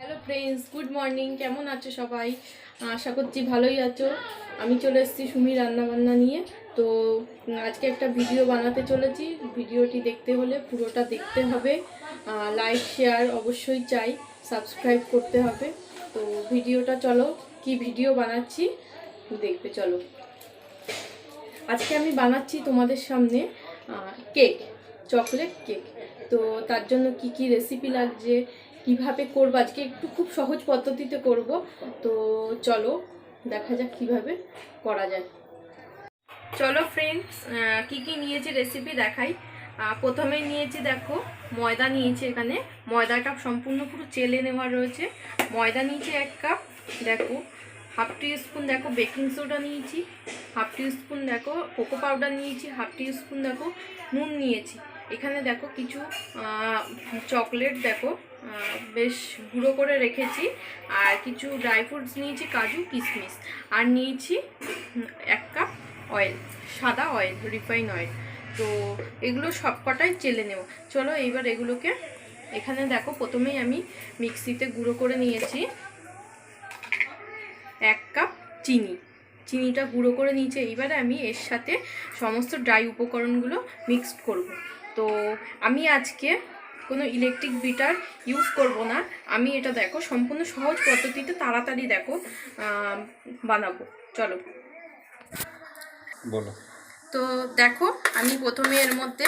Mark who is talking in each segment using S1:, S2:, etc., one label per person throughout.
S1: Hello friends good morning কেমন আছো সবাই? আশা করছি ভালোই আছো। আমি চলে এসেছি সুমি রান্নাবান্না নিয়ে। তো আজকে একটা ভিডিও বানাতে চলেছি। ভিডিওটি দেখতে হলে পুরোটা দেখতে হবে। লাইক শেয়ার অবশ্যই চাই। সাবস্ক্রাইব করতে হবে। তো ভিডিওটা চলো। কি ভিডিও বানাচ্ছি? দেখবে চলো। আজকে আমি বানাচ্ছি তোমাদের সামনে কেক চকলেট কেক তো, তার জন্য কি কি রেসিপি লাগছে? কীভাবে করব? আজকে একটু খুব সহজ পদ্ধতিতে করব। তো চলো, দেখা যাক কীভাবে করা যায়। চলো ফ্রেন্ডস কি কি নিয়েছি রেসিপি দেখাই। প্রথমে নিয়েছি দেখো, ময়দা নিয়েছি এখানে। ময়দাটা সম্পূর্ণ পুরো চেলে নেওয়া রয়েছে। ময়দা নিয়েছি এক কাপ দেখো হাফ টি স্পুন দেখো বেকিং সোডা নিয়েছি। হাফ টি স্পুন দেখো কোকো পাউডার নিয়েছি। হাফ টি স্পুন দেখো, নুন নিয়েছি। এখানে দেখো কিছু চকলেট দেখো বেশ গুঁড়ো করে রেখেছি। আর কিছু ড্রাই ফ্রুটস নিয়েছি, কাজু কিশমিশ আর নিয়েছি এক কাপ অয়েল সাদা অয়েল রিফাইন অয়েল তো এগুলো সবকটাই চেলে নেব। চলো এইবার এগুলোকে এখানে দেখো, প্রথমেই আমি মিক্সিতে গুঁড়ো করে নিয়েছি। এক কাপ চিনি। চিনিটা গুঁড়ো করে নিয়েছি। এইবারে আমি এর সাথে সমস্ত ড্রাই উপকরণগুলো মিক্সড করব। তো আমি আজকে কোনো ইলেকট্রিক বিটার ইউজ করব না। আমি এটা দেখো সম্পূর্ণ সহজ পদ্ধতিতে তাড়াতাড়ি দেখো বানাবো। চলো।
S2: বলো।
S1: তো দেখো আমি প্রথমে এর মধ্যে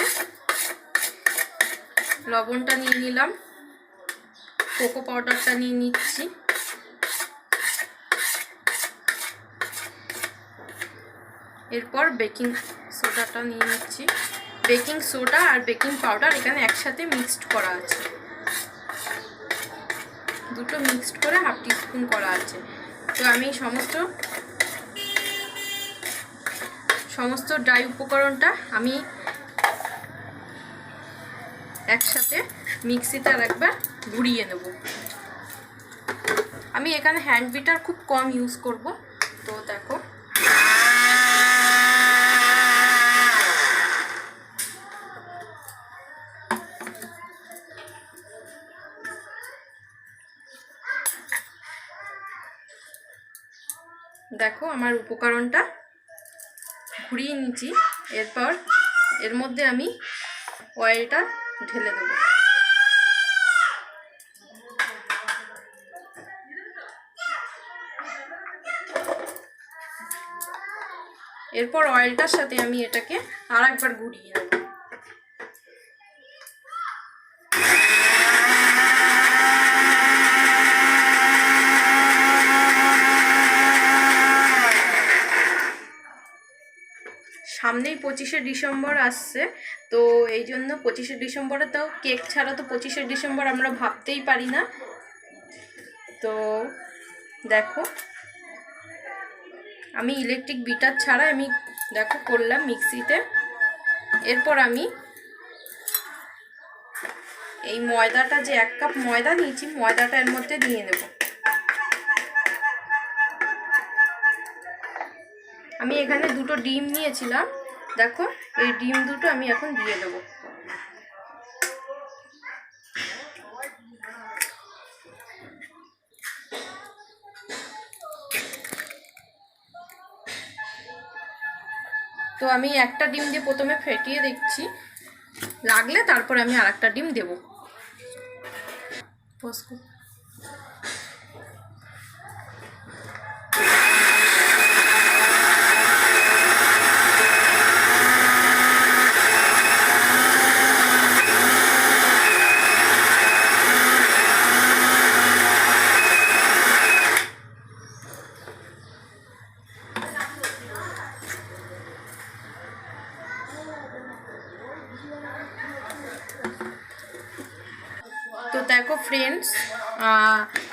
S1: লবণটা নিয়ে নিলাম কোকো পাউডারটা নিয়ে নিচ্ছি। এরপর বেকিং সোডাটা নিয়ে নিচ্ছি। বেকিং সোডা আর বেকিং পাউডার এখানে একসাথে মিক্সড করা আছে। দুটো মিক্সড করে হাফ টিস্পুন করা আছে। তো আমি সমস্ত সমস্ত ড্রাই উপকরণটা আমি একসাথে মিক্সিতে আর একবার ঘুরিয়ে নেব। আমি এখানে হ্যান্ড বিটার খুব কম ইউজ করব, তো দেখো দেখো আমার উপকরণটা ঘুরিয়ে নিচ্ছি। এরপর এর মধ্যে আমি অয়েলটা ঢেলে দেবো। এরপর অয়েলটার সাথে আমি এটাকে আর একবার ঘুরিয়ে নেব। সামনেই পঁচিশে ডিসেম্বর আসছে, তো এই জন্য পঁচিশে ডিসেম্বরে তো কেক ছাড়া তো পঁচিশে ডিসেম্বর আমরা ভাবতেই পারি না। তো দেখো, আমি ইলেকট্রিক বিটার ছাড়া আমি দেখো করলাম মিক্সিতে। এরপর আমি এই ময়দাটা যে এক কাপ ময়দা নিয়েছি, ময়দাটা এর মধ্যে দিয়ে নেব আমি এখানে দুটো ডিম নিয়েছিলাম। দেখো, এই ডিম দুটো আমি এখন দিয়ে দেবো। তো আমি একটা ডিম দিয়ে প্রথমে ফেটিয়ে দেখছি। লাগলে তারপর আমি আর একটা ডিম দেবো। দেখো ফ্রেন্ডস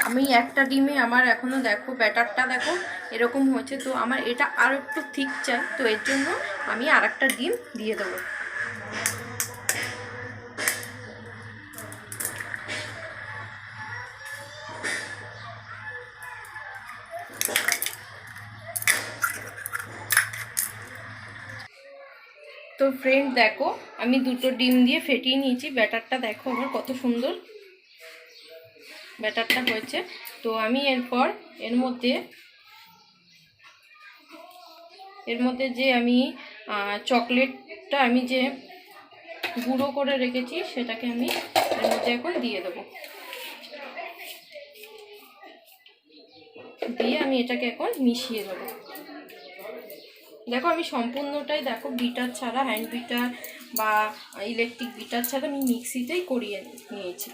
S1: আমি একটা ডিমে আমার এখনও দেখো ব্যাটারটা দেখো এরকম হয়েছে। তো আমার এটা আর একটু ঠিক চাই, তো এর জন্য আমি আর একটা ডিম দিয়ে দেবো। তো ফ্রেন্ড দেখো আমি দুটো ডিম দিয়ে ফেটিয়ে নিয়েছি। ব্যাটারটা দেখো আমার কত সুন্দর। ব্যাটারটা হয়েছে। তো আমি এরপর এর মধ্যে এর মধ্যে যে আমি চকলেটটা আমি যে গুঁড়ো করে রেখেছি, সেটাকে আমি এর মধ্যে এখন দিয়ে দেবো। দিয়ে আমি এটাকে এখন মিশিয়ে দেবো। দেখো আমি সম্পূর্ণটাই, দেখো বিটার ছাড়া, হ্যান্ড বিটার বা ইলেকট্রিক বিটার ছাড়া আমি মিক্সিতেই করিয়ে নিয়েছি।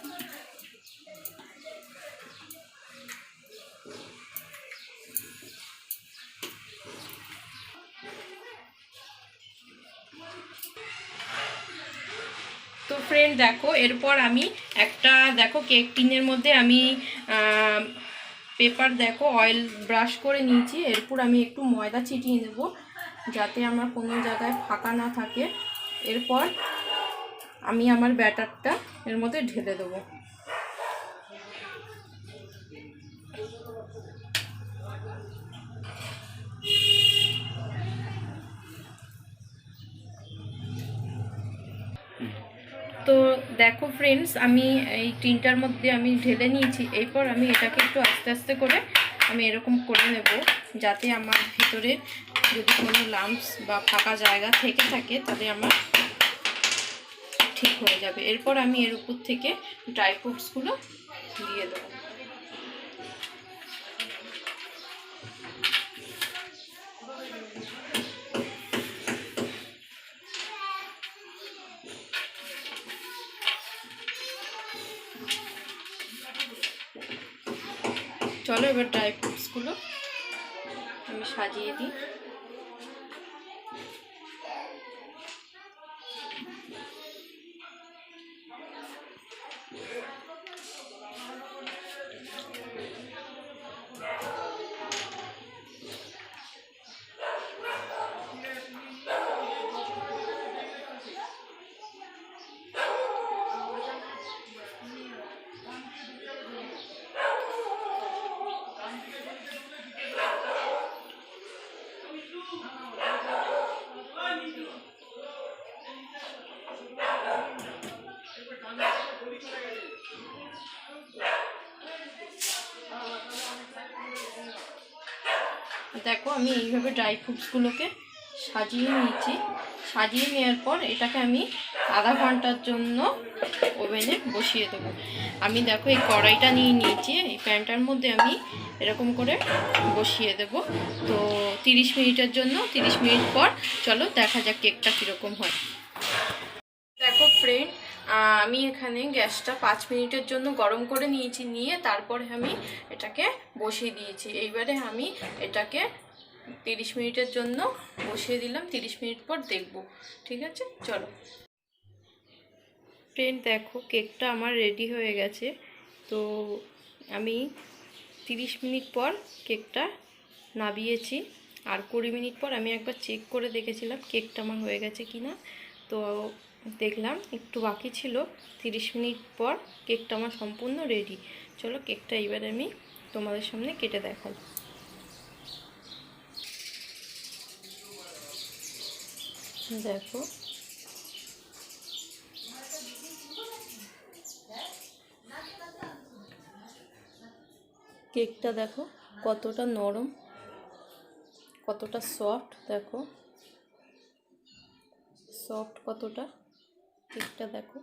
S1: ফ্রেন্ড দেখো, এরপর আমি একটা, দেখো কেক টিনের মধ্যে আমি পেপার দেখো অয়েল ব্রাশ করে নিয়েছি। এরপর আমি একটু ময়দা ছিটিয়ে নেব, যাতে আমার কোনো জায়গায় ফাঁকা না থাকে। এরপর আমি আমার ব্যাটারটা এর মধ্যে ঢেলে দেবো। তো দেখো ফ্রেন্ডস আমি এই টিনটার মধ্যে আমি ঢেলে নিয়েছি। এরপর আমি এটাকে একটু আস্তে আস্তে করে আমি এরকম করে নেব, যাতে আমার ভিতরে যদি কোনো লাম্পস বা ফাঁকা জায়গা থেকে থাকে, তাহলে আমার ঠিক হয়ে যাবে। এরপর আমি এর উপর থেকে ড্রাই ফ্রুটসগুলো দিয়ে দেবো। চলো এবার ড্রাই ফ্রুটসগুলো আমি সাজিয়ে দিই। দেখো, আমি এইভাবে ড্রাই ফ্রুটসগুলোকে সাজিয়ে নিয়েছি। সাজিয়ে নেওয়ার পর এটাকে আমি আধা ঘণ্টার জন্য ওভেনে বসিয়ে দেবো। আমি দেখো, এই কড়াইটা নিয়ে নিয়েছি, এই প্যানটার মধ্যে আমি এরকম করে বসিয়ে দেব। তো তিরিশ মিনিটের জন্য, তিরিশ মিনিট পর, চলো দেখা যাক কেকটা কীরকম হয়। দেখো ফ্রেন্ড আমি এখানে গ্যাসটা পাঁচ মিনিটের জন্য গরম করে নিয়েছি, নিয়ে তারপরে আমি এটাকে বসিয়ে দিয়েছি। এইবারে আমি এটাকে তিরিশ মিনিটের জন্য বসিয়ে দিলাম, তিরিশ মিনিট পর দেখব, ঠিক আছে? চলো। ফ্রেন্ড দেখো, কেকটা আমার রেডি হয়ে গেছে। তো আমি তিরিশ মিনিট পর কেকটা নাবিয়েছি। আর কুড়ি মিনিট পর আমি একবার চেক করে দেখেছিলাম কেকটা আমার হয়ে গেছে কি না তো দেখলাম, একটু বাকি ছিল। তিরিশ মিনিট পর কেকটা আমার সম্পূর্ণ রেডি চলো কেকটা এবার আমি তোমাদের সামনে কেটে দেখাই। দেখো। কেকটা দেখো কতটা নরম, কতটা সফট দেখো। সফট কতটা? কেকটা দেখো।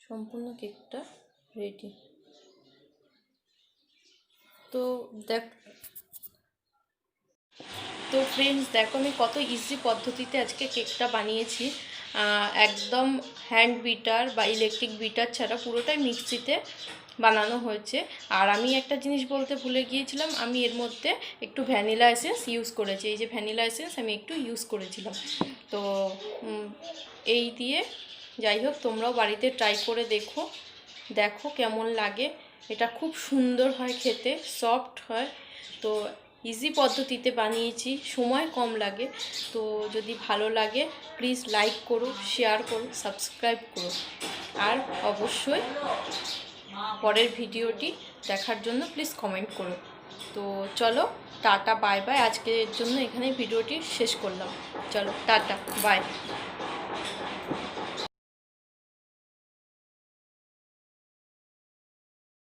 S1: সম্পূর্ণ কেকটা রেডি তো দেখ, তো ফ্রেন্ডস দেখো আমি কত ইজি পদ্ধতিতে আজকে কেকটা বানিয়েছি। একদম হ্যান্ড বিটার বা ইলেকট্রিক বিটার ছাড়া পুরোটাই মিক্সিতে বানানো হয়েছে। আর আমি একটা জিনিস বলতে ভুলে গিয়েছিলাম, আমি এর মধ্যে একটু ভ্যানিলা এসেন্স ইউজ করেছি। এই যে ভ্যানিলা এসেন্স আমি একটু ইউজ করেছিলাম। তো এই দিয়ে যাই হোক, তোমরাও বাড়িতে ট্রাই করে দেখো। দেখো কেমন লাগে। এটা খুব সুন্দর হয় খেতে সফট হয়। তো ইজি পদ্ধতিতে বানিয়েছি। সময় কম লাগে। তো, যদি ভালো লাগে প্লিজ লাইক করো শেয়ার করো সাবস্ক্রাইব করো। আর অবশ্যই পরের ভিডিওটি দেখার জন্য প্লিজ কমেন্ট করো তো চলো, টাটা বাই বাই আজকের জন্য এখানে ভিডিওটি শেষ করলাম। চলো, টাটা বাই